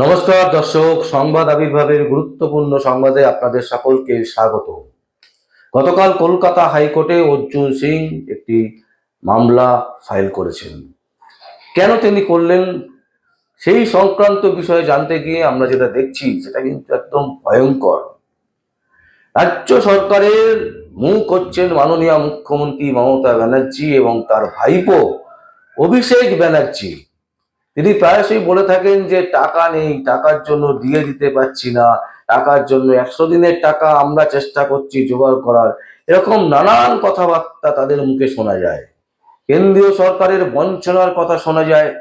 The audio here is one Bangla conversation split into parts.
নমস্কার, দর্শক, সংবাদ আবির্ভাবের গুরুত্বপূর্ণ সংবাদে আপনাদের সকলকে স্বাগত। গতকাল কলকাতা হাইকোর্টে অর্জুন সিং একটি মামলা ফাইল করেছেন। কেন তিনি করলেন? সেই সংক্রান্ত বিষয়ে জানতে গিয়ে আমরা যেটা দেখছি, সেটা কিন্তু একদম ভয়ঙ্কর। রাজ্য সরকারের মুখ হচ্ছেন মাননীয় মুখ্যমন্ত্রী মমতা ব্যানার্জি এবং তার ভাইপো অভিষেক ব্যানার্জি। তিনি প্রায়শই বলে থাকেন যে, টাকা নেই, টাকার জন্য দিয়ে দিতে পারছি না, টাকার জন্য একশো দিনের টাকা আমরা চেষ্টা করছি জোগাড় করার। এরকম নানান কথাবার্তা তাদের মুখে শোনা যায়। কেন্দ্রীয় সরকারের বঞ্চনার কথা শোনা যায়।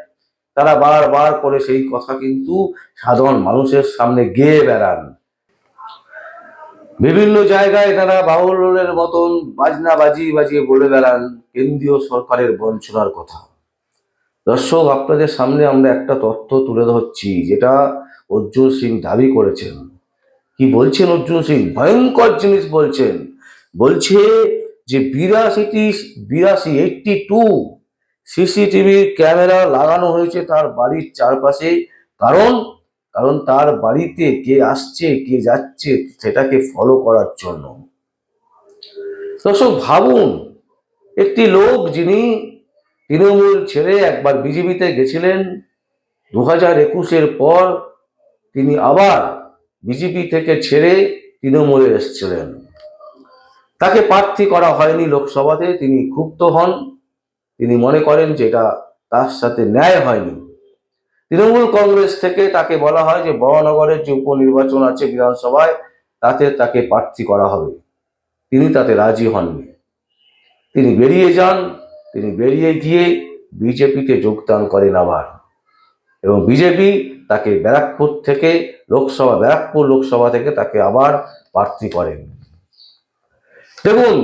তারা বারবার করে সেই কথা কিন্তু সাধারণ মানুষের সামনে গেয়ে বেড়ান। বিভিন্ন জায়গায় তারা বাউলের মতন বাজনা বাজিয়ে বাজিয়ে বলে বেড়ান কেন্দ্রীয় সরকারের বঞ্চনার কথা। দর্শক, আপনাদের সামনে আমরা একটা তথ্য তুলে ধরছি, যেটা অর্জুন সিং দাবি করেছেন। কি বলছেন অর্জুন সিং? ভয়ঙ্কর জিনিস বলছেন। বলছে যে বিরাশিটি, বিরাশি, এইটটি টু সিসিটিভির ক্যামেরা লাগানো হয়েছে তার বাড়ির চারপাশে। কারণ কারণ তার বাড়িতে কে আসছে, কে যাচ্ছে, সেটাকে ফলো করার জন্য। দর্শক, ভাবুন, একটি লোক যিনি তৃণমূল ছেড়ে একবার বিজেপিতে গেছিলেন। দু হাজার একুশের পর তিনি আবার বিজেপি থেকে ছেড়ে তৃণমূলে এসেছিলেন। তাকে প্রার্থী করা হয়নি লোকসভাতে, তিনি ক্ষুব্ধ হন। তিনি মনে করেন যে এটা তার সাথে ন্যায় হয়নি। তৃণমূল কংগ্রেস থেকে তাকে বলা হয় যে বড়নগরের যে উপনির্বাচন আছে বিধানসভায়, তাতে তাকে প্রার্থী করা হবে। তিনি তাতে রাজি হননি। তিনি বেরিয়ে যান। তিনি বেরিয়ে গিয়ে বিজেপিতে যোগদান করেন আবার। এবং বিজেপি তাকে ব্যারাকপুর থেকে লোকসভা, ব্যারাকপুর লোকসভা থেকে তাকে আবার প্রার্থী করেন। দেখুন,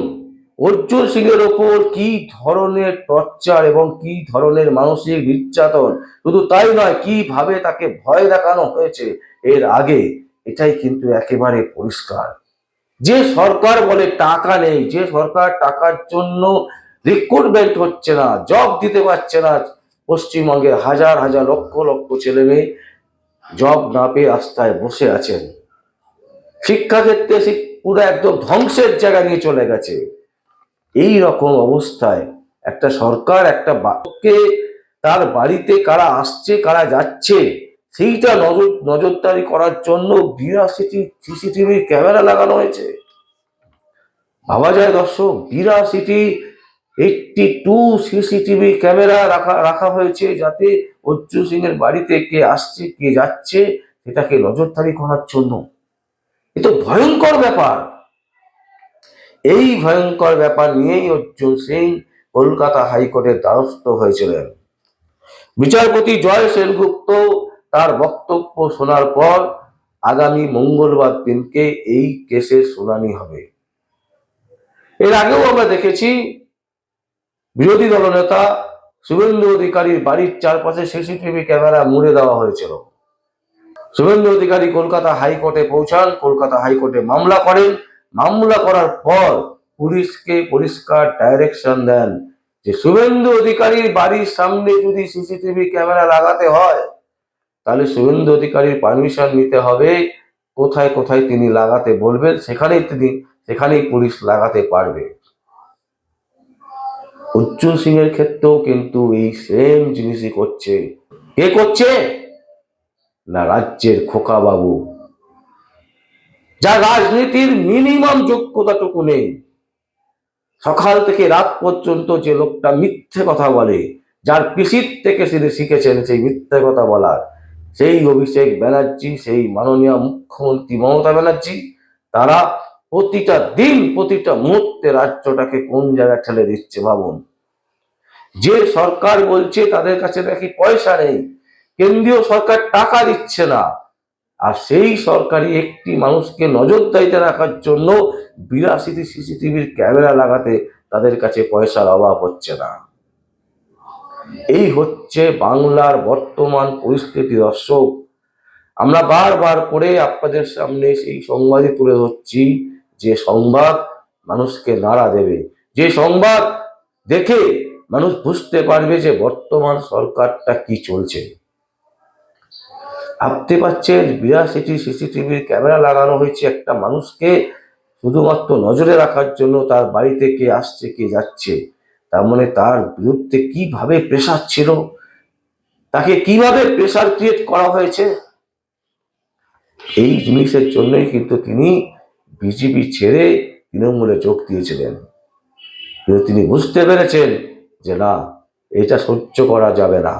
অর্জুন সিং এর ওপর কি ধরনের টর্চার এবং কি ধরনের মানসিক নির্যাতন? শুধু তাই নয়, কীভাবে তাকে ভয় দেখানো হয়েছে এর আগে, এটাই কিন্তু একেবারে পরিষ্কার। যে সরকার বলে টাকা নেই, যে সরকার টাকার জন্য রিক্রুটমেন্ট হচ্ছে না জব দিতে পারছে না। পশ্চিমবঙ্গের হাজার হাজার, লক্ষ লক্ষ ছেলে মেয়ে জব না পেয়ে রাস্তায় বসে আছেন। শিক্ষাক্ষেত্রে শিক- পুরো একদম ধ্বংসের জায়গা নিয়ে চলে গেছে। এই রকম অবস্থায় একটা সরকার, একটা বাক্যে তার বাড়িতে কারা আসছে, কারা যাচ্ছে, সেইটা নজর, নজরদারি করার জন্য বিরাশিটি সিসিটিভি ক্যামেরা লাগানো হয়েছে। ভাবা যায় দর্শক, বিরাশিটি এইটটি টু সিসিটিভি ক্যামেরা রাখা রাখা হয়েছে যাতে অর্জুন সিং এর বাড়িতে কে আসছে, কে যাচ্ছে, সেটাকে নজরদারি করার জন্য। এ তো ভয়ঙ্কর ব্যাপার। এই ভয়ঙ্কর ব্যাপার নিয়েই অর্জুন সিং কলকাতা হাইকোর্টের দ্বারস্থ হয়েছিলেন। বিচারপতি জয় সেনগুপ্ত তার বক্তব্য শোনার পর আগামী মঙ্গলবার দিনকে এই কেসের শুনানি হবে। এর আগেও আমরা দেখেছি বিরোধী দলনেতা শুভেন্দু অধিকারীর বাড়ির চারপাশে সিসিটিভি ক্যামেরা মুড়ে দেওয়া হয়েছিল। শুভেন্দু অধিকারী কলকাতা হাইকোর্টে পৌঁছান, কলকাতা হাইকোর্টে মামলা করেন। মামলা করার পর পুলিশকে পরিষ্কার ডাইরেকশন দেন যে শুভেন্দু অধিকারীর বাড়ির সামনে যদি সিসিটিভি ক্যামেরা লাগাতে হয়, তাহলে শুভেন্দু অধিকারীর পারমিশন নিতে হবে। কোথায় কোথায় তিনি লাগাতে বলবেন, সেখানেই তিনি, সেখানেই পুলিশ লাগাতে পারবে। অর্জুন সিং এর ক্ষেত্রেও কিন্তু এই সেম জিনিসই করছে। কে করছে? না, রাজ্যের খোকা বাবু যা রাজনীতির মিনিমাম যোগ্যতাটুকু নেই। সকাল থেকে রাত পর্যন্ত যে লোকটা মিথ্যে কথা বলে, যার পিসির থেকে তিনি শিখেছেন সেই মিথ্যে কথা বলার, সেই অভিষেক ব্যানার্জি, সেই মাননীয় মুখ্যমন্ত্রী মমতা ব্যানার্জি, তারা প্রতিটা দিন, প্রতিটা মুহূর্তে রাজ্যটাকে কোন জায়গায় ঠেলে দিচ্ছে ভাবুন। যে সরকার বলছে তাদের কাছে নাকি পয়সা নেই, কেন্দ্রীয় সরকার টাকা দিচ্ছে না। আর সেই সরকারি একটি মানুষকে নজরদারিতে রাখার জন্য বিরাশিটি সিসিটিভির ক্যামেরা লাগাতে তাদের কাছে পয়সার অভাব হচ্ছে না। এই হচ্ছে বাংলার বর্তমান পরিস্থিতি, দর্শক। আমরা বারবার করে আপনাদের সামনে সেই সংবাদই তুলে ধরছি। যে সংবাদ মানুষকে নাড়া দেবে, যে সংবাদ দেখে মানুষ বুঝতে পারবে যে বর্তমান সরকারটা কি চলছে। ভাবতে পারছেন, বিরাশিটি সিসিটিভির ক্যামেরা লাগানো হয়েছে একটা মানুষকে শুধুমাত্র নজরে রাখার জন্য তার বাড়িতে কে আসছে, কে যাচ্ছে, তার মানে তার বিরুদ্ধে কীভাবে প্রেশার ছিল, তাকে কীভাবে প্রেশার ক্রিয়েট করা হয়েছে, এই জিনিসের জন্যই কিন্তু তিনি বিজেপি ছেড়ে তৃণমূলে যোগ দিয়েছিলেন। কিন্তু তিনি বুঝতে পেরেছেন যে না, এটা সহ্য করা যাবে না।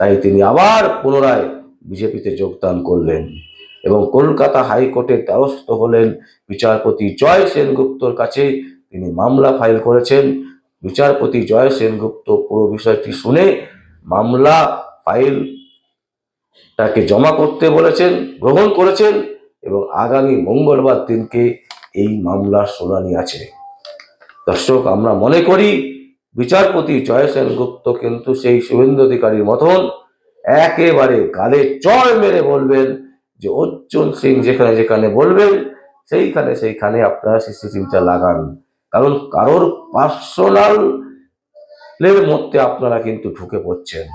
তাই তিনি আবার পুনরায় বিজেপিতে যোগদান করলেন এবং কলকাতা হাইকোর্টে দ্বারস্থ হলেন। বিচারপতি জয় সেনগুপ্তর কাছে তিনি মামলা ফাইল করেছেন। বিচারপতি জয় সেনগুপ্ত পুরো বিষয়টি শুনে মামলা ফাইল তাকে জমা করতে বলেছেন, গ্রহণ করেছেন। এবং আগামী মঙ্গলবার দিনকে এই মামলার শুনানি আছে। দর্শক, আমরা মনে করি বিচারপতি জয় সেনগুপ্ত কিন্তু সেই শুভেন্দু অধিকারীর মতন একেবারে গালে চড় মেরে বলবেন যে, অর্জুন সিং যেখানে যেখানে বলবেন, সেইখানে সেইখানে আপনারা সিসিটিভিটা লাগান। কারণ কারোর পার্সোনাল মধ্যে আপনারা কিন্তু ঢুকে পড়ছেন।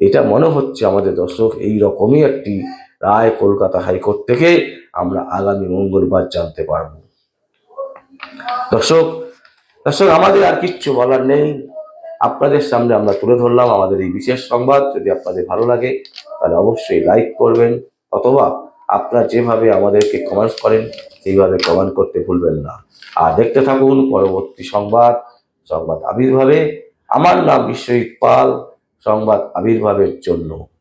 এটা মনে হচ্ছে আমাদের দর্শক এই রকমই একটি রায় কলকাতা হাইকোর্ট থেকে আমরা আগামী মঙ্গলবার জানতে পারব। দর্শক দর্শক, আমাদের আর কিচ্ছু বলার নেই। আপনাদের সামনে আমরা তুলে ধরলাম আমাদের এই বিশেষ সংবাদ। যদি আপনাদের ভালো লাগে, তাহলে অবশ্যই লাইক করবেন অথবা আপনারা যেভাবে আমাদেরকে কমেন্টস করেন, সেইভাবে কমেন্ট করতে ভুলবেন না। আর দেখতে থাকুন পরবর্তী সংবাদ সংবাদ আবির্ভাবে। আমার নাম বিশ্বজিৎ পাল, সংবাদ আবির্ভাবের জন্য।